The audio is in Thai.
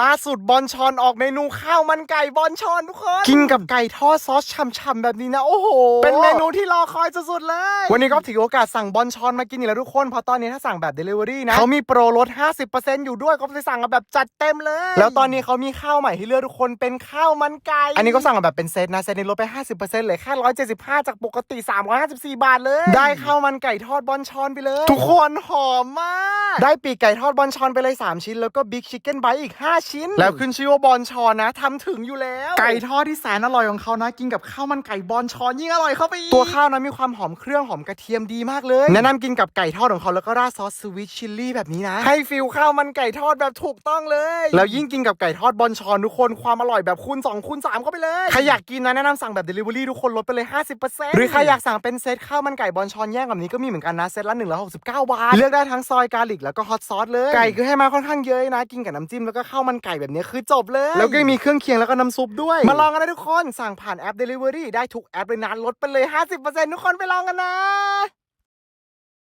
ล่าสุดบอลชอนออกเมนูข้าวมันไก่บอลชอนทุกคนกินกับไก่ทอดซอสฉ่ำๆแบบนี้นะโอ้โหเป็นเมนูที่รอคอยสุดๆเลย วันนี้ก็ถือโอกาสสั่งบอลชอนมากินอีกแล้วทุกคนเพราะตอนนี้ถ้าสั่งแบบ Delivery นะเขามีโปรลด 50%อยู่ด้วยก็ไปสั่งกันแบบจัดเต็มเลย แล้วตอนนี้เขามีข้าวใหม่ให้เลือกทุกคนเป็นข้าวมันไก่อันนี้ก็สั่งกันแบบเป็นเซตนะเซตนี้ลดไป 50%เหลือแค่175 จากปกติ 354 บาทเลย ได้ข้าวมันไก่ทอดบอลชอนไปเลย ทุกคนหอมมาก ได้ปีกไก่ทอดบอลชอนไปเลย 3 ชิ้น แล้วก็บิ๊กชิคเก้นไบต์อีก 5 ชิ้น แล้วขึ้นชื่อว่าบอลชอนนะทำถึงอยู่แล้ว ไก่ทอดที่แสนอร่อยของเขานะ กินกับข้าวมันไก่บอลชอนยิ่งอร่อยเข้าไปอีกตัวข้าวนะมีความหอมเครื่องหอมกระเทียมดีมากเลย แนะนำกินกับไก่ทอดของเขาแล้วก็ราดซอสสวิตชิลลี่แบบนี้นะ ให้ฟิลข้าวมันไก่ทอดแบบถูกต้องเลย แล้วยิ่งกินกับไก่ทอดบอลชอนทุกคนความอร่อยแบบคูณ2คูณ3เข้าไปเลยใครอยากกินนะแนะนำสั่งแบบ Delivery ทุกคนลดไปเลย 50%หรือใครอยากสั่งเป็นเซตข้าวมันไก่บอลชอนแยกแบบนี้ก็มีเหมือนกันนะเซตละ169บาทเลือกได้ทั้งซอยกาลิกแล้วก็ฮอตซอสเลยไก่คือให้มาค่อนข้างเยอะนะกินกับน้ำจิ้มแล้วก็ข้าวมันไก่แบบนี้คือจบเลย แล้วก็ยังมีเครื่องเคียงแล้วก็น้ำซุปด้วย มาลองกันนะทุกคนสั่งผ่านแอป Delivery ได้ทุกแอปเลยนะลดไปเลย 50%ทุกคนไปลองกันนะ